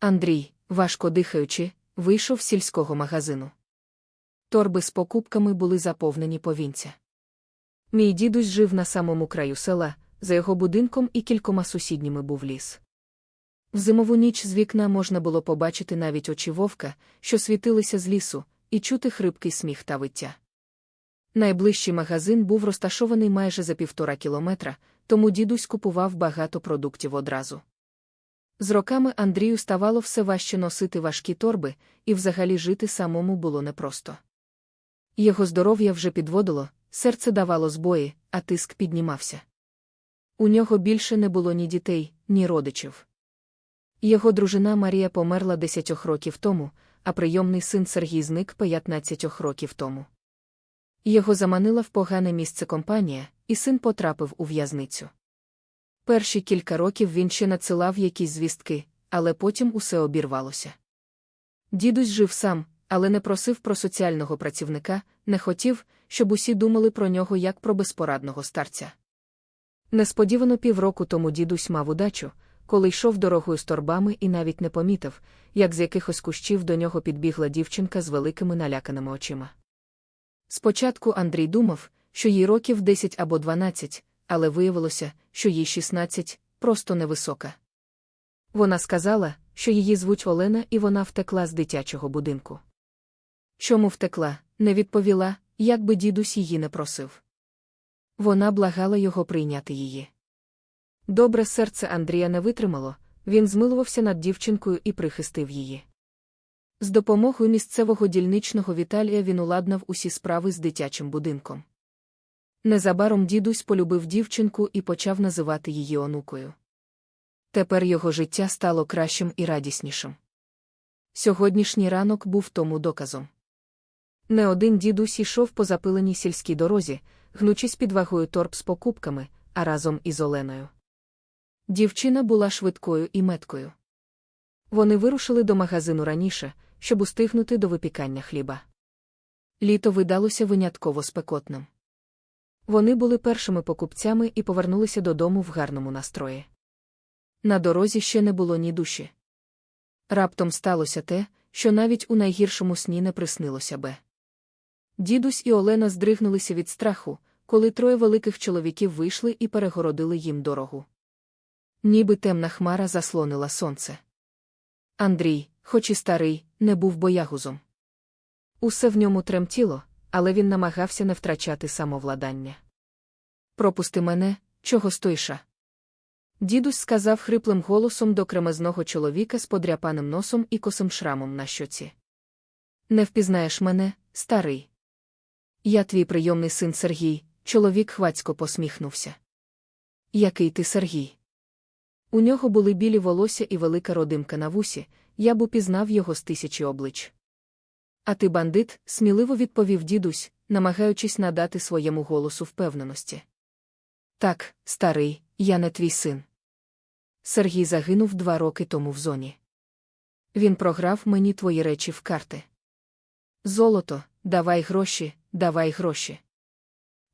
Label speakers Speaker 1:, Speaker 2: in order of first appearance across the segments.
Speaker 1: Андрій, важко дихаючи, вийшов з сільського магазину. Торби з покупками були заповнені повінця. Мій дідусь жив на самому краю села, за його будинком і кількома сусідніми був ліс. В зимову ніч з вікна можна було побачити навіть очі вовка, що світилися з лісу, і чути хрипкий сміх та виття. Найближчий магазин був розташований майже за півтора кілометра, тому дідусь купував багато продуктів одразу. З роками Андрію ставало все важче носити важкі торби, і взагалі жити самому було непросто. Його здоров'я вже підводило, серце давало збої, а тиск піднімався. У нього більше не було ні дітей, ні родичів. Його дружина Марія померла 10 років тому, а прийомний син Сергій зник 15 років тому. Його заманила в погане місце компанія, і син потрапив у в'язницю. Перші кілька років він ще надсилав якісь звістки, але потім усе обірвалося. Дідусь жив сам, але не просив про соціального працівника, не хотів, щоб усі думали про нього як про безпорадного старця. Несподівано півроку тому дідусь мав удачу, коли йшов дорогою з торбами і навіть не помітив, як з якихось кущів до нього підбігла дівчинка з великими наляканими очима. Спочатку Андрій думав, що їй років 10 або 12, але виявилося, що їй 16, просто невисока. Вона сказала, що її звуть Олена, і вона втекла з дитячого будинку. Чому втекла, не відповіла, як би дідусь її не просив. Вона благала його прийняти її. Добре серце Андрія не витримало, він змилувався над дівчинкою і прихистив її. З допомогою місцевого дільничного Віталія він уладнав усі справи з дитячим будинком. Незабаром дідусь полюбив дівчинку і почав називати її онукою. Тепер його життя стало кращим і радіснішим. Сьогоднішній ранок був тому доказом. Не один дідусь йшов по запиленій сільській дорозі, гнучись під вагою торб з покупками, а разом із Оленою. Дівчина була швидкою і меткою. Вони вирушили до магазину раніше, щоб устигнути до випікання хліба. Літо видалося винятково спекотним. Вони були першими покупцями і повернулися додому в гарному настрої. На дорозі ще не було ні душі. Раптом сталося те, що навіть у найгіршому сні не приснилося би. Дідусь і Олена здригнулися від страху, коли троє великих чоловіків вийшли і перегородили їм дорогу. Ніби темна хмара заслонила сонце. Андрій, хоч і старий, не був боягузом. Усе в ньому тремтіло, але він намагався не втрачати самовладання. Пропусти мене, чого стоїша. Дідусь сказав хриплим голосом до кремезного чоловіка з подряпаним носом і косим шрамом на щоці. Не впізнаєш мене, старий. Я твій прийомний син Сергій, чоловік хвацько посміхнувся. Який ти Сергій? У нього були білі волосся і велика родимка на вусі, я б упізнав його з тисячі облич. А ти, бандит, сміливо відповів дідусь, намагаючись надати своєму голосу впевненості. Так, старий, я не твій син. Сергій загинув два роки тому в зоні. Він програв мені твої речі в карти. Золото, давай гроші, давай гроші.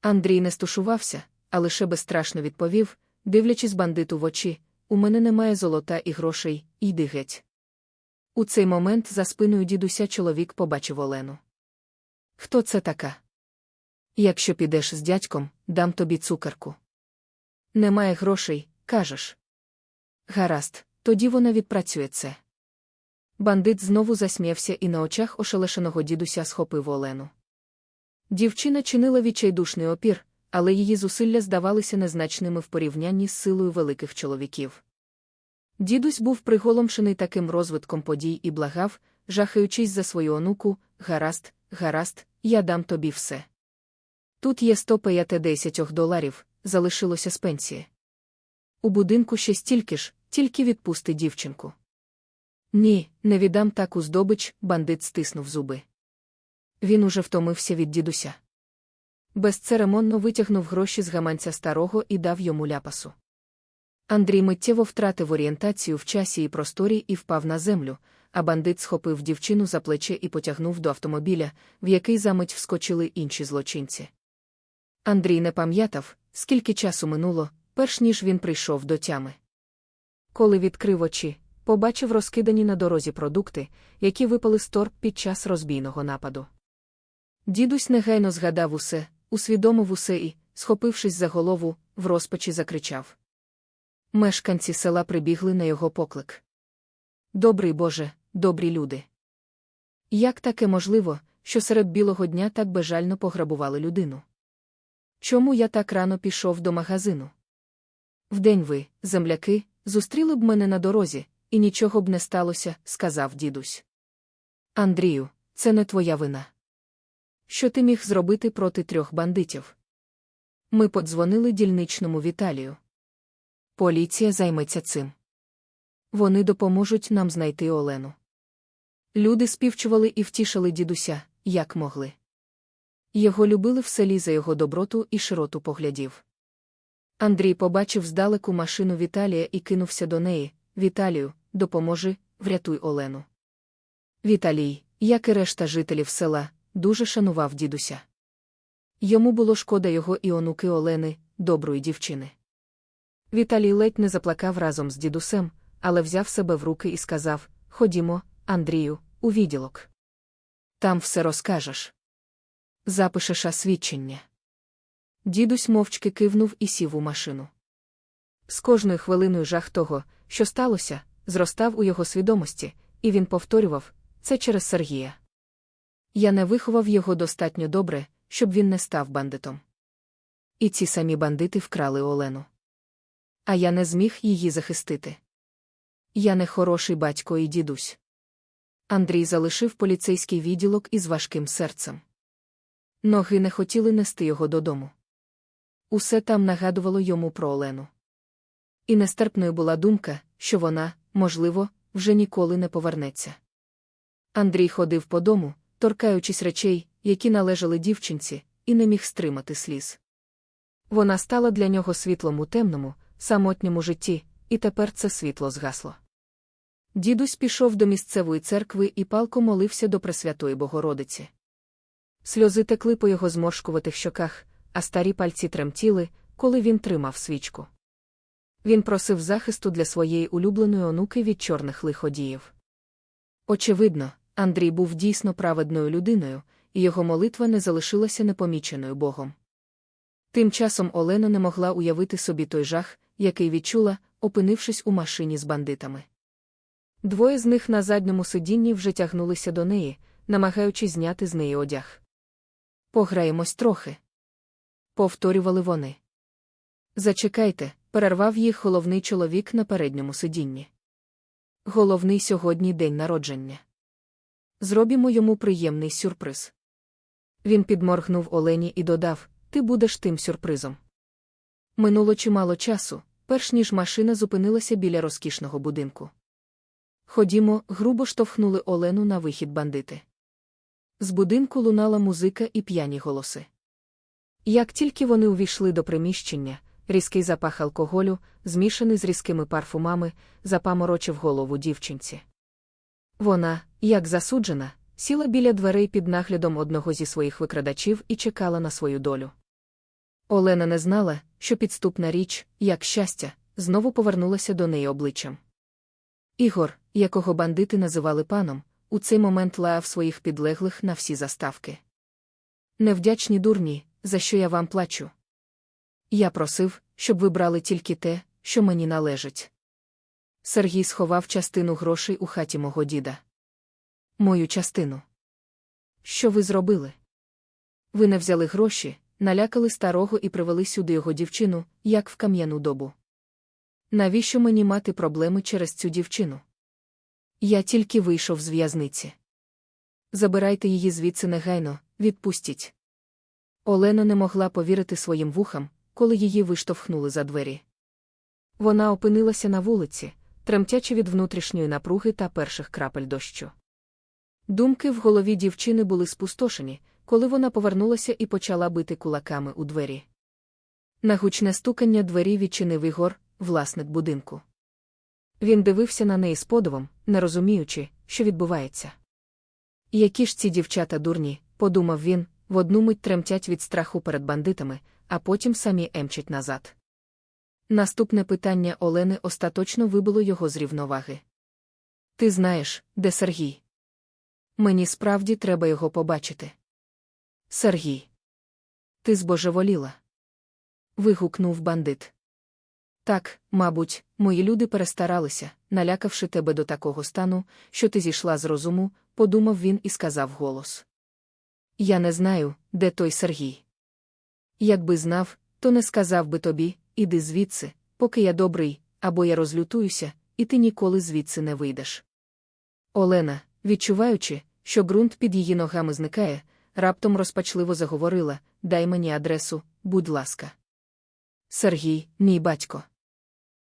Speaker 1: Андрій не стушувався, а лише безстрашно відповів, дивлячись бандиту в очі у мене немає золота і грошей, йди геть. У цей момент за спиною дідуся чоловік побачив Олену. Хто це така? Якщо підеш з дядьком, дам тобі цукерку. Немає грошей, кажеш. Гаразд, тоді вона відпрацює це. Бандит знову засміявся і на очах ошелешеного дідуся схопив Олену. Дівчина чинила відчайдушний опір, але її зусилля здавалися незначними в порівнянні з силою великих чоловіків. Дідусь був приголомшений таким розвитком подій і благав, жахаючись за свою онуку, гаразд, гаразд, я дам тобі все. Тут є 150 доларів, залишилося з пенсії. У будинку ще стільки ж, тільки відпусти дівчинку. Ні, не віддам таку здобич, бандит стиснув зуби. Він уже втомився від дідуся. Безцеремонно витягнув гроші з гаманця старого і дав йому ляпасу. Андрій миттєво втратив орієнтацію в часі і просторі і впав на землю, а бандит схопив дівчину за плече і потягнув до автомобіля, в який замить вскочили інші злочинці. Андрій не пам'ятав, скільки часу минуло, перш ніж він прийшов до тями. Коли відкрив очі, побачив розкидані на дорозі продукти, які випали з торб під час розбійного нападу. Дідусь негайно згадав усе, усвідомив усе і, схопившись за голову, в розпачі закричав. Мешканці села прибігли на його поклик. Добрий Боже, добрі люди. Як таке можливо, що серед білого дня так безжально пограбували людину? Чому я так рано пішов до магазину? Вдень ви, земляки, зустріли б мене на дорозі, і нічого б не сталося, сказав дідусь. Андрію, це не твоя вина. Що ти міг зробити проти трьох бандитів? Ми подзвонили дільничному Віталію. Поліція займеться цим. Вони допоможуть нам знайти Олену. Люди співчували і втішили дідуся, як могли. Його любили в селі за його доброту і широту поглядів. Андрій побачив здалеку машину Віталія і кинувся до неї Віталію, допоможи, врятуй Олену. Віталій, як і решта жителів села, дуже шанував дідуся. Йому було шкода його і онуки Олени, доброї дівчини. Віталій ледь не заплакав разом з дідусем, але взяв себе в руки і сказав Ходімо, Андрію, у відділок. Там все розкажеш. Запишеш освідчення. Дідусь мовчки кивнув і сів у машину. З кожною хвилиною жах того, що сталося, зростав у його свідомості, і він повторював це через Сергія. Я не виховав його достатньо добре, щоб він не став бандитом. І ці самі бандити вкрали Олену. А я не зміг її захистити. Я не хороший батько і дідусь. Андрій залишив поліцейський відділок із важким серцем. Ноги не хотіли нести його додому. Усе там нагадувало йому про Олену. І нестерпною була думка, що вона, можливо, вже ніколи не повернеться. Андрій ходив по дому, торкаючись речей, які належали дівчинці, і не міг стримати сліз. Вона стала для нього світлом у темному, самотньому житті, і тепер це світло згасло. Дідусь пішов до місцевої церкви і палко молився до Пресвятої Богородиці. Сльози текли по його зморшкуватих щоках, а старі пальці тремтіли, коли він тримав свічку. Він просив захисту для своєї улюбленої онуки від чорних лиходіїв. Очевидно, Андрій був дійсно праведною людиною, і його молитва не залишилася непоміченою Богом. Тим часом Олена не могла уявити собі той жах, який відчула, опинившись у машині з бандитами. Двоє з них на задньому сидінні вже тягнулися до неї, намагаючись зняти з неї одяг. Пограємось трохи. Повторювали вони. Зачекайте, перервав їх головний чоловік на передньому сидінні. Головний сьогодні день народження. Зробімо йому приємний сюрприз. Він підморгнув Олені і додав Ти будеш тим сюрпризом. Минуло чимало часу, перш ніж машина зупинилася біля розкішного будинку. Ходімо, грубо штовхнули Олену на вихід бандити. З будинку лунала музика і п'яні голоси. Як тільки вони увійшли до приміщення, різкий запах алкоголю, змішаний з різкими парфумами, запаморочив голову дівчинці. Вона, як засуджена, сіла біля дверей під наглядом одного зі своїх викрадачів і чекала на свою долю. Олена не знала, що підступна річ, як щастя, знову повернулася до неї обличчям. Ігор, якого бандити називали паном, у цей момент лаяв своїх підлеглих на всі заставки. Невдячні дурні, за що я вам плачу. Я просив, щоб ви брали тільки те, що мені належить. Сергій сховав частину грошей у хаті мого діда. Мою частину. Що ви зробили? Ви не взяли гроші, налякали старого і привели сюди його дівчину, як в кам'яну добу. Навіщо мені мати проблеми через цю дівчину? Я тільки вийшов з в'язниці. Забирайте її звідси негайно, відпустіть. Олена не могла повірити своїм вухам, коли її виштовхнули за двері. Вона опинилася на вулиці, тремтячи від внутрішньої напруги та перших крапель дощу. Думки в голові дівчини були спустошені, коли вона повернулася і почала бити кулаками у двері. На гучне стукання двері відчинив Ігор, власник будинку. Він дивився на неї з подивом, не розуміючи, що відбувається. Які ж ці дівчата дурні, подумав він, в одну мить тремтять від страху перед бандитами, а потім самі емчать назад. Наступне питання Олени остаточно вибило його з рівноваги. Ти знаєш, де Сергій? Мені справді треба його побачити. Сергій. Ти збожеволіла. вигукнув бандит. Так, мабуть, мої люди перестаралися, налякавши тебе до такого стану, що ти зійшла з розуму, подумав він і сказав голос. Я не знаю, де той Сергій. Якби знав, то не сказав би тобі, іди звідси, поки я добрий, або я розлютуюся, і ти ніколи звідси не вийдеш. Олена, відчуваючи, що ґрунт під її ногами зникає, раптом розпачливо заговорила Дай мені адресу, будь ласка. Сергій, мій батько.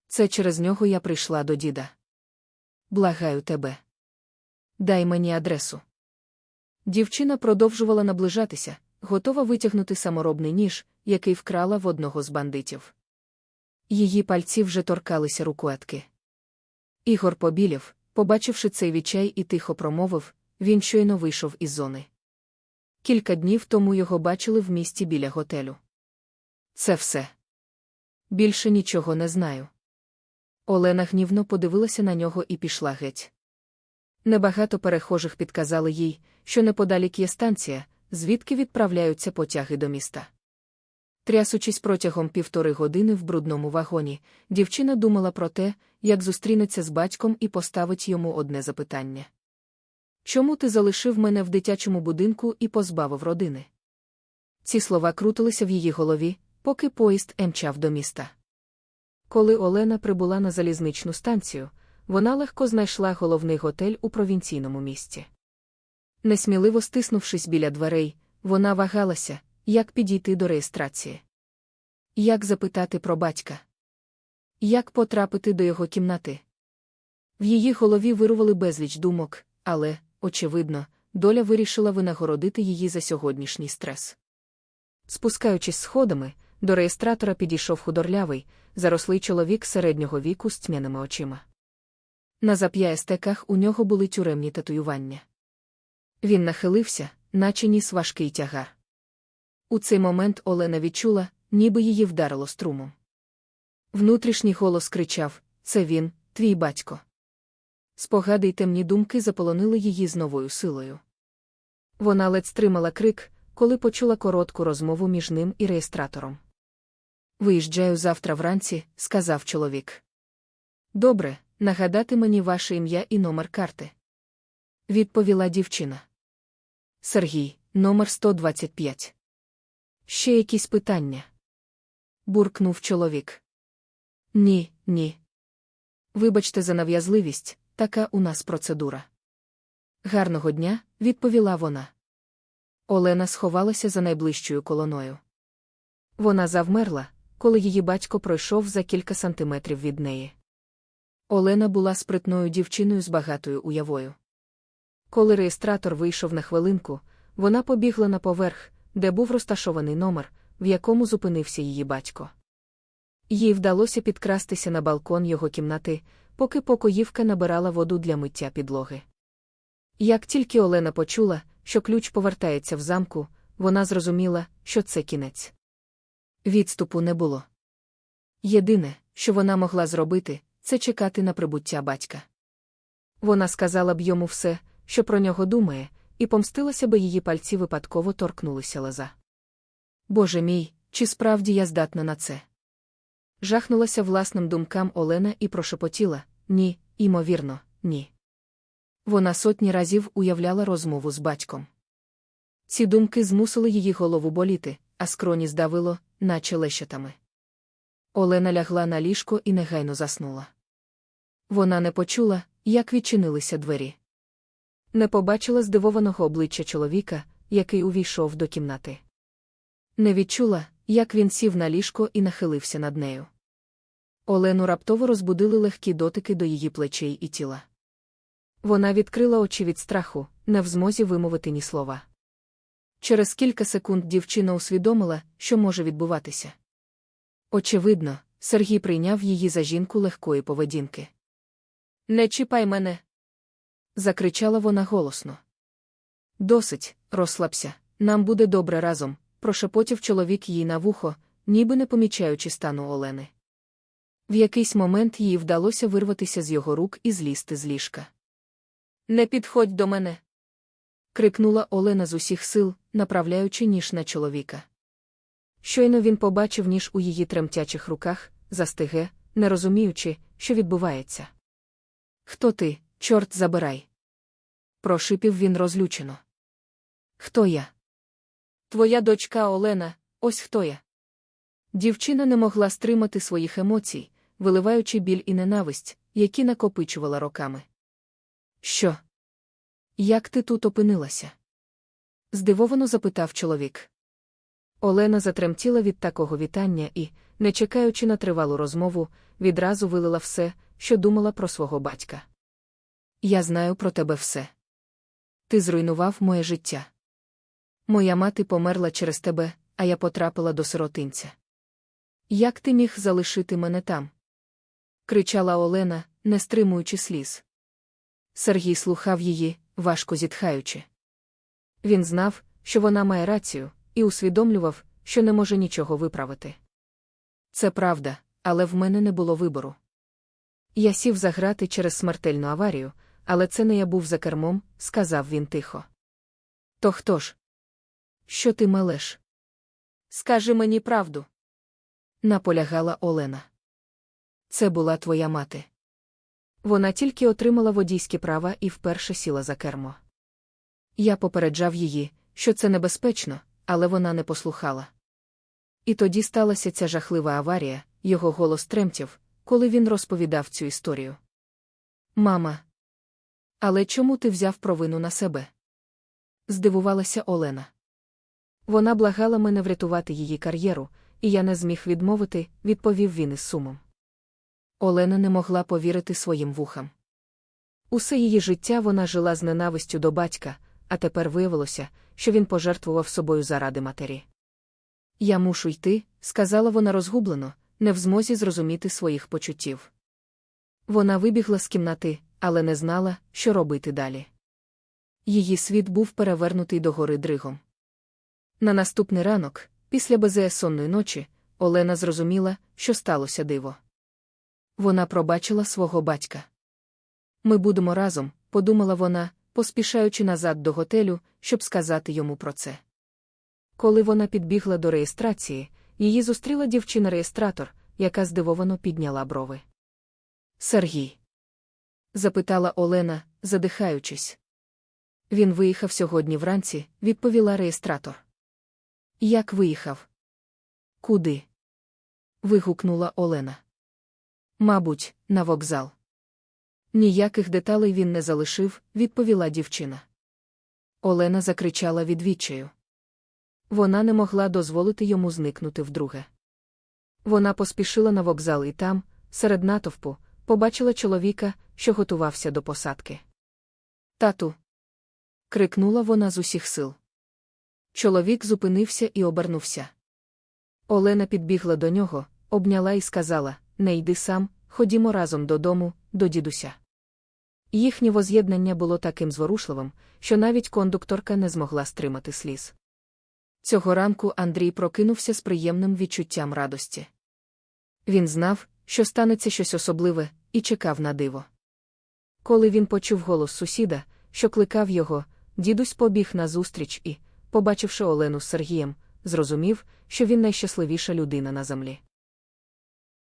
Speaker 1: Це через нього я прийшла до діда. Благаю тебе. Дай мені адресу. Дівчина продовжувала наближатися, готова витягнути саморобний ніж, який вкрала в одного з бандитів. Її пальці вже торкалися рукоятки. Ігор побілів, побачивши цей відчай і тихо промовив, він щойно вийшов із зони. Кілька днів тому його бачили в місті біля готелю. Це все. Більше нічого не знаю. Олена гнівно подивилася на нього і пішла геть. Небагато перехожих підказали їй, що неподалік є станція, звідки відправляються потяги до міста. Трясучись протягом півтори години в брудному вагоні, дівчина думала про те, як зустрінеться з батьком і поставить йому одне запитання. Чому ти залишив мене в дитячому будинку і позбавив родини? Ці слова крутилися в її голові, поки поїзд емчав до міста. Коли Олена прибула на залізничну станцію, вона легко знайшла головний готель у провінційному місті. Несміливо стиснувшись біля дверей, вона вагалася, як підійти до реєстрації. Як запитати про батька? Як потрапити до його кімнати? В її голові вирували безліч думок, але, очевидно, доля вирішила винагородити її за сьогоднішній стрес. Спускаючись сходами, до реєстратора підійшов худорлявий, зарослий чоловік середнього віку з тьмяними очима. На зап'ястеках у нього були тюремні татуювання. Він нахилився, наче ніс важкий тягар. У цей момент Олена відчула, ніби її вдарило струмом. Внутрішній голос кричав Це він, твій батько. Спогади й темні думки заполонили її з новою силою. Вона ледь стримала крик, коли почула коротку розмову між ним і реєстратором. Виїжджаю завтра вранці, сказав чоловік. Добре, нагадати мені ваше ім'я і номер карти. Відповіла дівчина. Сергій, номер 125. Ще якісь питання? буркнув чоловік. Ні, ні. Вибачте за нав'язливість, така у нас процедура. Гарного дня, відповіла вона. Олена сховалася за найближчою колоною. Вона завмерла, коли її батько пройшов за кілька сантиметрів від неї. Олена була спритною дівчиною з багатою уявою. Коли реєстратор вийшов на хвилинку, вона побігла на поверх, де був розташований номер, в якому зупинився її батько. Їй вдалося підкрастися на балкон його кімнати, поки покоївка набирала воду для миття підлоги. Як тільки Олена почула, що ключ повертається в замку, вона зрозуміла, що це кінець. Відступу не було. Єдине, що вона могла зробити, це чекати на прибуття батька. Вона сказала б йому все, що про нього думає, і помстилася би її пальці випадково торкнулися лоза. Боже мій, чи справді я здатна на це? Жахнулася власним думкам Олена і прошепотіла ні, імовірно, ні. Вона сотні разів уявляла розмову з батьком. Ці думки змусили її голову боліти, а скроні здавило, наче лещатами. Олена лягла на ліжко і негайно заснула. Вона не почула, як відчинилися двері. Не побачила здивованого обличчя чоловіка, який увійшов до кімнати. Не відчула, як він сів на ліжко і нахилився над нею. Олену раптово розбудили легкі дотики до її плечей і тіла. Вона відкрила очі від страху, не в змозі вимовити ні слова. Через кілька секунд дівчина усвідомила, що може відбуватися. Очевидно, Сергій прийняв її за жінку легкої поведінки. Не чіпай мене. закричала вона голосно. Досить, розслабся, нам буде добре разом, прошепотів чоловік їй на вухо, ніби не помічаючи стану Олени. В якийсь момент їй вдалося вирватися з його рук і злізти з ліжка. Не підходь до мене. крикнула Олена з усіх сил, направляючи ніж на чоловіка. Щойно він побачив ніж у її тремтячих руках, застиге, не розуміючи, що відбувається. Хто ти, чорт забирай? прошипів він розлючено. Хто я? Твоя дочка Олена, ось хто я. Дівчина не могла стримати своїх емоцій, виливаючи біль і ненависть, які накопичувала роками. Що? Як ти тут опинилася? здивовано запитав чоловік. Олена затремтіла від такого вітання і, не чекаючи на тривалу розмову, відразу вилила все, що думала про свого батька. Я знаю про тебе все. Ти зруйнував моє життя. Моя мати померла через тебе, а я потрапила до сиротинця. Як ти міг залишити мене там? Кричала Олена, не стримуючи сліз. Сергій слухав її, важко зітхаючи. Він знав, що вона має рацію, і усвідомлював, що не може нічого виправити. Це правда, але в мене не було вибору. Я сів заграти через смертельну аварію, але це не я був за кермом, сказав він тихо. То хто ж? Що ти мелеш? Скажи мені правду. Наполягала Олена. Це була твоя мати. Вона тільки отримала водійські права і вперше сіла за кермо. Я попереджав її, що це небезпечно, але вона не послухала. І тоді сталася ця жахлива аварія, його голос тремтів, коли він розповідав цю історію. Мама. Але чому ти взяв провину на себе? здивувалася Олена. Вона благала мене врятувати її кар'єру, і я не зміг відмовити, відповів він із сумом. Олена не могла повірити своїм вухам. Усе її життя вона жила з ненавистю до батька, а тепер виявилося, що він пожертвував собою заради матері. Я мушу йти, сказала вона розгублено, не в змозі зрозуміти своїх почуттів. Вона вибігла з кімнати, але не знала, що робити далі. Її світ був перевернутий догори дригом. На наступний ранок, після безеесонної ночі, Олена зрозуміла, що сталося диво. Вона пробачила свого батька. Ми будемо разом, подумала вона, поспішаючи назад до готелю, щоб сказати йому про це. Коли вона підбігла до реєстрації, її зустріла дівчина-реєстратор, яка здивовано підняла брови. Сергій? запитала Олена, задихаючись. Він виїхав сьогодні вранці, відповіла реєстратор. Як виїхав? Куди? вигукнула Олена. Мабуть, на вокзал. Ніяких деталей він не залишив, відповіла дівчина. Олена закричала від відчаю. Вона не могла дозволити йому зникнути вдруге. Вона поспішила на вокзал і там, серед натовпу, побачила чоловіка, що готувався до посадки. Тату. крикнула вона з усіх сил. Чоловік зупинився і обернувся. Олена підбігла до нього, обняла і сказала: Не йди сам, ходімо разом додому, до дідуся. Їхнє воз'єднання було таким зворушливим, що навіть кондукторка не змогла стримати сліз. Цього ранку Андрій прокинувся з приємним відчуттям радості. Він знав, що станеться щось особливе, і чекав на диво. Коли він почув голос сусіда, що кликав його, дідусь побіг назустріч і, побачивши Олену з Сергієм, зрозумів, що він найщасливіша людина на землі.